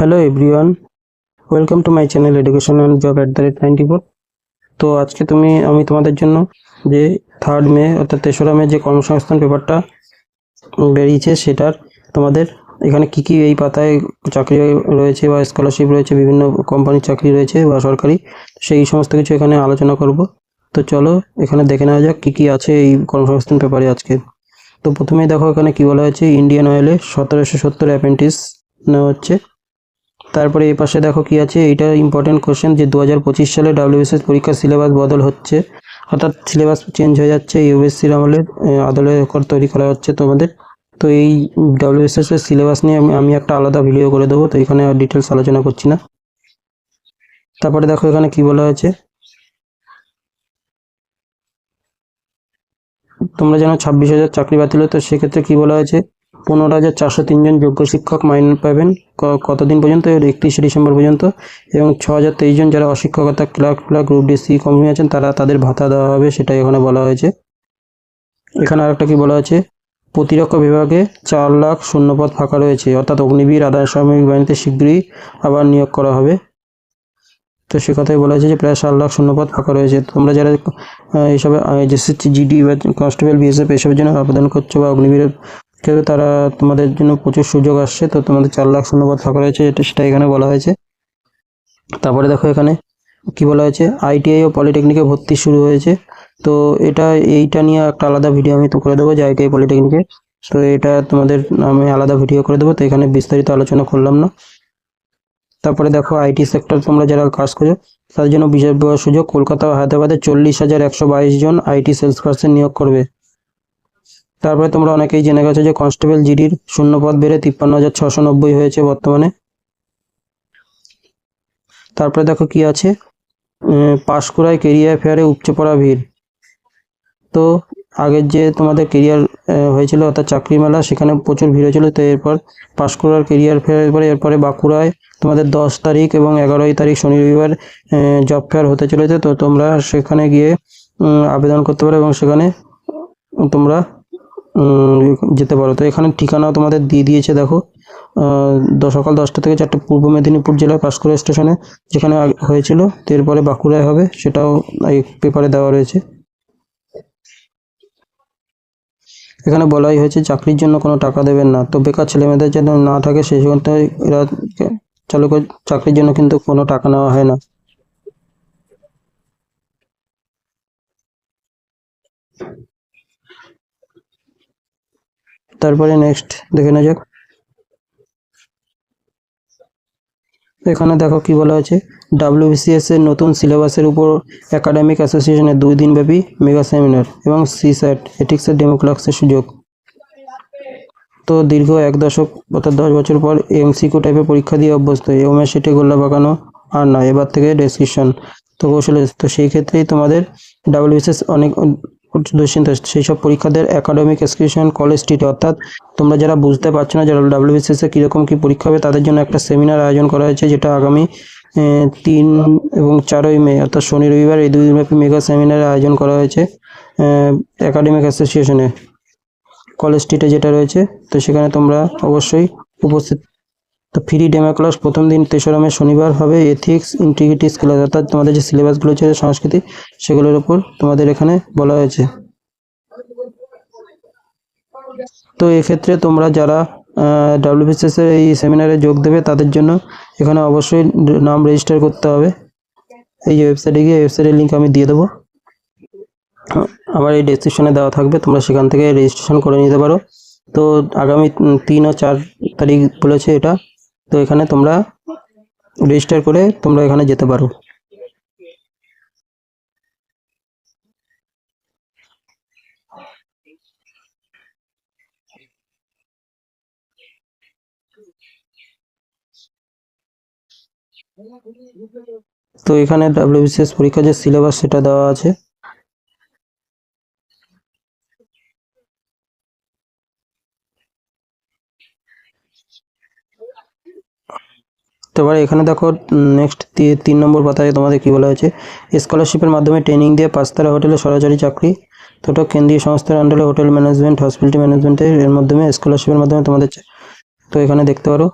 Hello everyone welcome to my channel education and job at the rate ninety four তো আজকে তুমি, আমি তোমাদের জন্য যে থার্ড মে, অর্থাৎ তেসরা মে যে কর্মসংস্থান পেপারটা বেরিয়েছে সেটার তোমাদের এখানে কি কি এই পাতায় চাকরি রয়েছে বা স্কলারশিপ রয়েছে, বিভিন্ন কোম্পানির চাকরি রয়েছে বা সরকারি, সেই সমস্ত কিছু এখানে আলোচনা করব। তো চলো এখানে দেখে নেওয়া যাক কি কি আছে এই কর্মসংস্থান পেপারে আজকে। তো প্রথমেই দেখো এখানে কি বলা হয়েছে ইন্ডিয়ান অয়েলে সতেরোশো সত্তর অ্যাপেন্টিস নেওয়া হচ্ছে। তারপরে এই পাশে দেখো কি আছে? এটা ইম্পর্টেন্ট কোশ্চেন যে দু হাজার পঁচিশ সালে ডাব্লিউবিসিএস পরীক্ষার সিলেবাস বদল হচ্ছে। অর্থাৎ সিলেবাস চেঞ্জ হয়ে যাচ্ছে ইউএসসির আমলে আদলে তৈরি করা হচ্ছে তোমাদের। তো এই ডাব্লিউবিসিএস এর সিলেবাস নিয়ে আমি আমি একটা আলাদা ভিডিও করে দেবো, তো এখানে ডিটেলস আলোচনা করছি না। তারপরে দেখো এখানে কি বলা হয়েছে। তোমরা জানো ছাব্বিশ হাজার চাকরি বাতিল তো সেক্ষেত্রে কি বলা হয়েছে? পনেরো হাজার চারশো তিনজন যোগ্য শিক্ষক মাইনে পাবেন। কতদিন পর্যন্ত? একত্রিশে ডিসেম্বর পর্যন্ত। এবং ছ হাজার তেইশ জন যারা অশিক্ষকতা clerk clerk group D C কর্মী আছেন, তারা তাদের ভাতা দেওয়া হবে, সেটাই এখানে বলা হয়েছে। এখানে আরেকটা কি বলা হয়েছে? প্রতিরক্ষা বিভাগে চার লাখ শূন্যপদ ফাঁকা রয়েছে, অর্থাৎ অগ্নিবীর আদায় সামরিক বাহিনীতে শীঘ্রই আবার নিয়োগ করা হবে। তো সে কথাই বলা হয়েছে যে, প্রায় চার লাখ শূন্যপদ ফাঁকা রয়েছে। তোমরা যারা এইসবে এসএসসি, জিডি বা কনস্টেবল, বিএসএফ, এসবের জন্য আবেদন করছ বা অগ্নিবীরের কেউ তারা তোমাদের জন্য প্রচুর সুযোগ আসছে। তো তোমাদের চার লাখ শূন্যপদ ফাঁকা রয়েছে এটা সেটা এখানে বলা হয়েছে। তারপরে দেখো এখানে কি বলা হয়েছে? আইটিআই ও পলিটেকনিকে ভর্তি শুরু হয়েছে। তো এটা, এইটা নিয়ে একটা আলাদা ভিডিও আমি তো করে দেবো, যে আইটিআই পলিটেকনিকে তো এটা তোমাদের আমি আলাদা ভিডিও করে দেবো, তো এখানে বিস্তারিত আলোচনা করলাম না। তারপরে দেখো আইটি সেক্টর তোমরা যারা কাজ করো তাদের জন্য বিশেষ সুযোগ, কলকাতা ও হায়দ্রাবাদে চল্লিশ হাজার একশো বাইশ জন আইটি সেলস পার্সন নিয়োগ করবে। তারপরে তোমরা অনেকেই জেনে গেছো যে কনস্টেবল জিডির শূন্যপদ বেড়ে তিপ্পান্ন হাজার ছশো নব্বই হয়েছে বর্তমানে। তারপরে দেখো কি আছে। পাশকুড়ায় কেরিয়ার ফেয়ারে উপচে পড়া ভিড়। তো আগের যে তোমাদের কেরিয়ার হয়েছিল অর্থাৎ চাকরি মেলা, সেখানে প্রচুর ভিড় হয়েছিল। তো এরপর পাঁশকুড়ার কেরিয়ার ফেয়ার পরে এরপরে বাঁকুড়ায় তোমাদের দশ তারিখ এবং এগারোই তারিখ শনি রবিবার জব ফেয়ার হতে চলেছে। তো তোমরা সেখানে গিয়ে আবেদন করতে পারো এবং সেখানে তোমরা যেতে পারো। তো এখানে ঠিকানাও তোমাদের দিয়ে দিয়েছে, দেখো। সকাল দশটা থেকে চারটে পূর্ব মেদিনীপুর জেলার পাঁশকুড়া স্টেশনে, যেখানে হয়েছিল। এরপরে বাঁকুড়ায় হবে, সেটাও এই পেপারে দেওয়া রয়েছে। এখানে বলাই হয়েছে, চাকরির জন্য কোনো টাকা দেবেন না। তো বেকার ছেলেমেয়েদের যেন না থাকে, সেই জন্য এরা চালু করে চাকরির জন্য কিন্তু কোনো টাকা নেওয়া হয় না। তারপরে নেক্সট দেখে নেওয়া যাক। এখানে দেখো কি বলা আছে ডাব্লিউবিসিএস এর নতুন সিলেবাসের উপর একাডেমিক অ্যাসোসিয়েশনের দুই দিনব্যাপী মেগা সেমিনার এবং সিস্যাট এথিক্সের ডেমো ক্লাসের সুযোগ। তো দীর্ঘ এক দশক অর্থাৎ দশ বছর পর এমসিকিউ টাইপের পরীক্ষা দিয়ে অভ্যস্ত। এমএস সেটে গোল্লা পাকানো আর না এবার থেকে ডেসক্রিপশন তো কৌশলে, তো সেই ক্ষেত্রেই তোমাদের ডাব্লিউবিসিএস অনেক সেই সব পরীক্ষাদের একাডেমিক এক্সক্রিপশন কলেজ স্ট্রিট অর্থাৎ তোমরা যারা বুঝতে পারছ না যারা ডাব্লিউবিসিএস কীরকম কী পরীক্ষা হবে, তাদের জন্য একটা সেমিনার আয়োজন করা হয়েছে, যেটা আগামী তিন এবং চারই মে, অর্থাৎ শনি, রবিবার এই দুই মেগা সেমিনারের আয়োজন করা হয়েছে একাডেমিক অ্যাসোসিয়েশনে কলেজ স্ট্রিটে যেটা রয়েছে, তো সেখানে তোমরা অবশ্যই উপস্থিত তো ফ্রি ডেমো ক্লাস প্রথম দিন তেসরা মে শনিবার হবে এথিক্স ইন্টিগ্রিটি ক্লাস অর্থাৎ তোমাদের যে সিলেবাসগুলো আছে সংস্কৃতি, সেগুলোর উপর তোমাদের এখানে বলা হয়েছে। তো এক্ষেত্রে তোমরা যারা ডাব্লিউবিসিএস এর এই সেমিনারে যোগ দেবে, তাদের জন্য এখানে অবশ্যই নাম রেজিস্টার করতে হবে। এই যে ওয়েবসাইটে গিয়ে ওয়েবসাইটের লিঙ্ক আমি দিয়ে দেবো। আমার এই ডেসক্রিপশনে দেওয়া থাকবে, তোমরা সেখান থেকে রেজিস্ট্রেশন করে নিতে পারো। তো আগামী তিন ও চার তারিখ বলেছে এটা। তো এখানে তোমরা রেজিস্টার করে তোমরা এখানে যেতে পারো। তো এখানে ডাব্লিউবিসিএস পরীক্ষার যে সিলেবাস সেটা দেওয়া আছে। করতে পারে। এখানে দেখো নেক্সট তিন নম্বর পাতায় তোমাদের কী বলা হয়েছে? স্কলারশিপের মাধ্যমে ট্রেনিং দিয়ে পাঁচতারা হোটেলে সরাসরি চাকরি। দুটো কেন্দ্রীয় সংস্থার আন্ডারে হোটেল ম্যানেজমেন্ট হসপিটালিটি ম্যানেজমেন্টের এর মাধ্যমে স্কলারশিপের মাধ্যমে তোমাদের তো এখানে দেখতে পারো।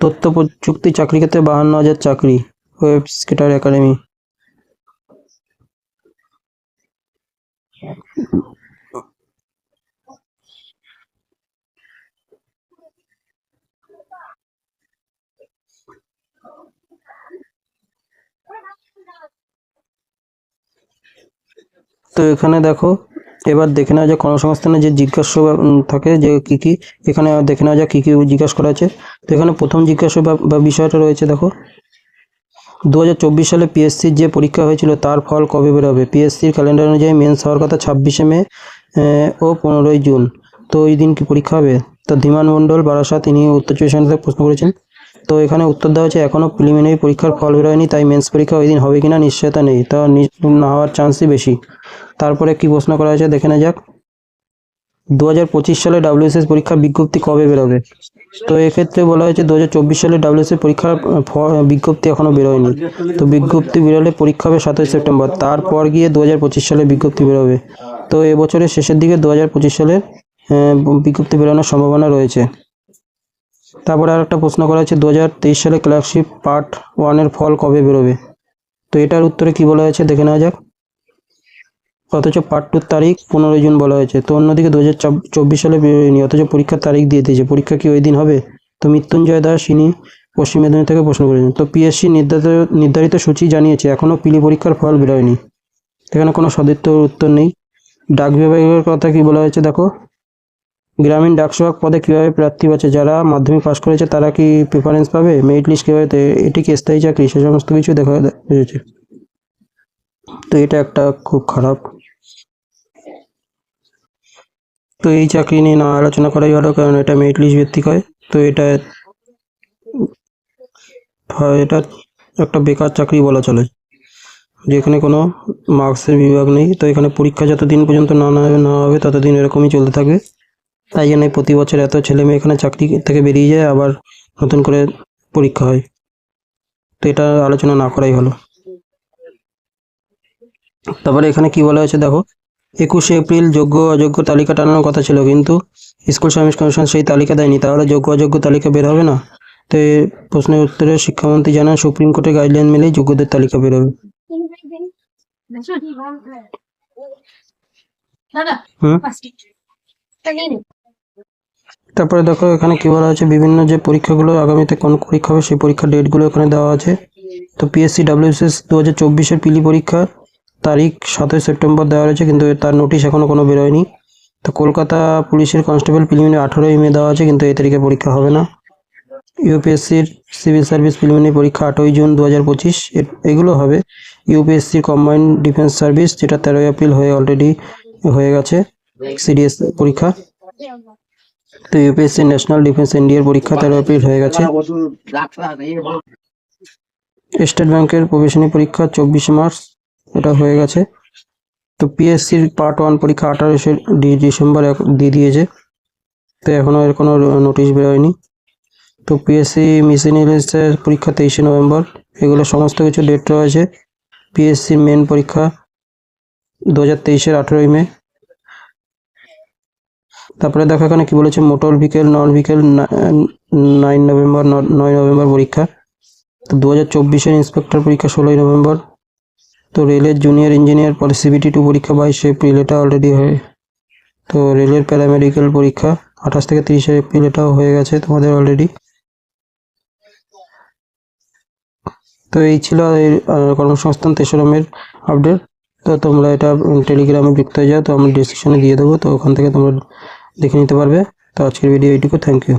তথ্য প্রযুক্তি চাকরি ক্ষেত্রে বাহান্ন হাজার চাকরি ওয়েব স্কেটার একাডেমি তো এখানে দেখো, এবার দেখে নেওয়া যাক কর্মসংস্থানে যে জিজ্ঞাসা থাকে যে কি কি, এখানে দেখে নেওয়া যাক কি কি জিজ্ঞাসা করা আছে তো এখানে প্রথম জিজ্ঞাসা বা- বিষয়টা রয়েছে, দেখো। দু হাজার চব্বিশ সালে পিএসসির যে পরীক্ষা হয়েছিল, তার ফল কবে বেরোবে? পিএসসির ক্যালেন্ডার অনুযায়ী মেন্স হওয়ার কথা ছাব্বিশে মে ও পনেরোই জুন। তো ওই দিন কি পরীক্ষা হবে? তো ধীমান মণ্ডল বারাসা তিনি উত্তর চব্বিশ প্রশ্ন করেছেন। তো এখানে উত্তর দেওয়া হচ্ছে এখনও প্রিলিমিনারি পরীক্ষার ফল বেরোয়নি তাই মেন্স পরীক্ষা ওই দিন হবে কিনা নিশ্চয়তা নেই। তা নি- না হওয়ার চান্সই বেশি। তারপরে কি প্রশ্ন করা হয়েছে দেখে নেওয়া যাক। দু হাজার পঁচিশ সালে ডাব্লিউএসএস পরীক্ষার বিজ্ঞপ্তি কবে বেরোবে? তো এক্ষেত্রে বলা হয়েছে দু হাজার চব্বিশ সালে ডাব্লিউএসএস পরীক্ষার বিজ্ঞপ্তি এখনও বেরোয়নি। তো বিজ্ঞপ্তি বেরোলে পরীক্ষা হবে সাতই সেপ্টেম্বর। তারপর গিয়ে দু হাজার পঁচিশ সালে বিজ্ঞপ্তি বেরোবে। তো এবছরের শেষের দিকে দু আহ, বিজ্ঞপ্তি বেরোনোর সম্ভাবনা রয়েছে। তারপরে আর একটা প্রশ্ন করা হয়েছে দু হাজার তেইশ সালে ক্লার্কশিপ পার্ট ওয়ানের ফল কবে বেরোবে? তো এটার উত্তরে কি বলা হয়েছে দেখে নেওয়া যাক। অথচ পার্ট টুর তারিখ পনেরোই জুন বলা হয়েছে, তো অন্যদিকে দু হাজার চব্বিশ সালে বেরোয়নি, অথচ পরীক্ষার তারিখ দিয়ে দিয়েছে। পরীক্ষা কি ওই দিন হবে? তো মৃত্যুঞ্জয় দাস, ইনি পশ্চিম মেদিনীপুর থেকে প্রশ্ন করেছেন। তো পিএসসি নির্ধারিত নির্ধারিত সূচি জানিয়েছে এখনও পিলি পরীক্ষার ফল বেরোয়নি। এখানে কোনো সদিত্য উত্তর নেই। ডাক বিভাগের কথা কি বলা হয়েছে দেখো? গ্রামীণ ডাকসেবক পদে কীভাবে প্রার্থী আছে যারা মাধ্যমিক পাশ করেছে, তারা কি প্রিফারেন্স পাবে? মেরিট লিস্ট কীভাবে এটি কি স্থায়ী চাকরি? সে সমস্ত কিছু দেখা হয়েছে তো এটা একটা খুব খারাপ। তো এই চাকরি নিয়ে না আলোচনা করাই ভালো, কারণ এটা মেরিট লিস্ট ভিত্তিক হয়। তো এটা এটা একটা বেকার চাকরি বলা চলে। যেখানে কোনো মার্কসের বিভাগ নেই। তো এখানে পরীক্ষা যতদিন পর্যন্ত না না হবে না হবে, ততদিন এরকমই চলতে থাকবে। তাই জন্য প্রতি বছর এত ছেলে মেয়ে এখানে চাকরি থেকে বেরিয়ে যায় আবার নতুন করে পরীক্ষা হয়। তো এটা আলোচনা না করাই ভালো। তারপরে এখানে কি বলা হয়েছে দেখো একুশে এপ্রিল যোগ্য অযোগ্য তালিকা টানানোর কথা ছিল কিন্তু স্কুল সার্ভিস কমিশন সেই তালিকা দেয়নি। তাহলে যোগ্য অযোগ্য তালিকা বের হবে না? তো প্রশ্নের উত্তরে শিক্ষামন্ত্রী জানান সুপ্রিম কোর্টের গাইডলাইন মেলেই যোগ্যদের তালিকা বেরোবে দাদা হুম? তারপরে দেখো এখানে কি বলা আছে বিভিন্ন যে পরীক্ষাগুলো আগামীতে কোন পরীক্ষা হবে, সেই পরীক্ষার ডেটগুলো এখানে দেওয়া আছে। তো পিএসসি ডাব্লিউএসএস দু হাজার চব্বিশের পিলি পরীক্ষা, তারিখ সাতই সেপ্টেম্বর দেওয়া রয়েছে, কিন্তু তার নোটিশ এখনও কোনো বেরোয়নি। তো কলকাতা পুলিশের কনস্টেবল প্রিলিমিনারি আঠেরোই মে দেওয়া আছে, কিন্তু এই তারিখে পরীক্ষা হবে না। ইউপিএসসির সিভিল সার্ভিস প্রিলিমিনারি পরীক্ষা আটই জুন দু হাজার পঁচিশ এগুলো হবে। ইউপিএসসির কম্বাইন্ড ডিফেন্স সার্ভিস, যেটা তেরোই এপ্রিল হয়ে অলরেডি হয়ে গেছে সিডিএস পরীক্ষা। তো ইউপিএসসি ন্যাশনাল ডিফেন্স এনডিএর পরীক্ষা তেরো এপ্রিল হয়ে গেছে। স্টেট ব্যাংকের প্রবেশনী পরীক্ষা চব্বিশে মার্চ এটা হয়ে গেছে। তো পিএসসির পার্ট ওয়ান পরীক্ষা আঠারোশে ডিসেম্বর দিয়ে দিয়েছে। তো এখনও এর কোনো নোটিশ বেরোয়নি। তো পিএসসি মিসেনিয়াসের পরীক্ষা তেইশে নভেম্বর, এগুলো সমস্ত কিছু ডেট রয়েছে। পিএসসি মেন পরীক্ষা দু হাজার তেইশের আঠেরোই মে। তারপরে দেখো এখানে কি বলেছে, motor vehicle non vehicle nine November নয় নভেম্বর পরীক্ষা। তো দু হাজার চব্বিশের ইন্সপেক্টর পরীক্ষা ষোলোই নভেম্বর তো রেলের জুনিয়র ইঞ্জিনিয়ার পরে সিবিটি টু পরীক্ষা বাইশে এপ্রিল এটা অলরেডি হয়ে। তো রেলের প্যারামেডিক্যাল পরীক্ষা আঠাশ থেকে তিরিশে এপ্রিল এটাও হয়ে গেছে তোমাদের অলরেডি তো এই ছিল এই কর্মসংস্থান তেসরমের আপডেট তো তোমরা এটা টেলিগ্রামে যুক্ত হয়ে যাও, তো আমি ডিসক্রিপশনে দিয়ে দেবো, তো ওখান থেকে তোমরা দেখে নিতে পারবে। তো আজকের ভিডিও এইটুকু। Thank you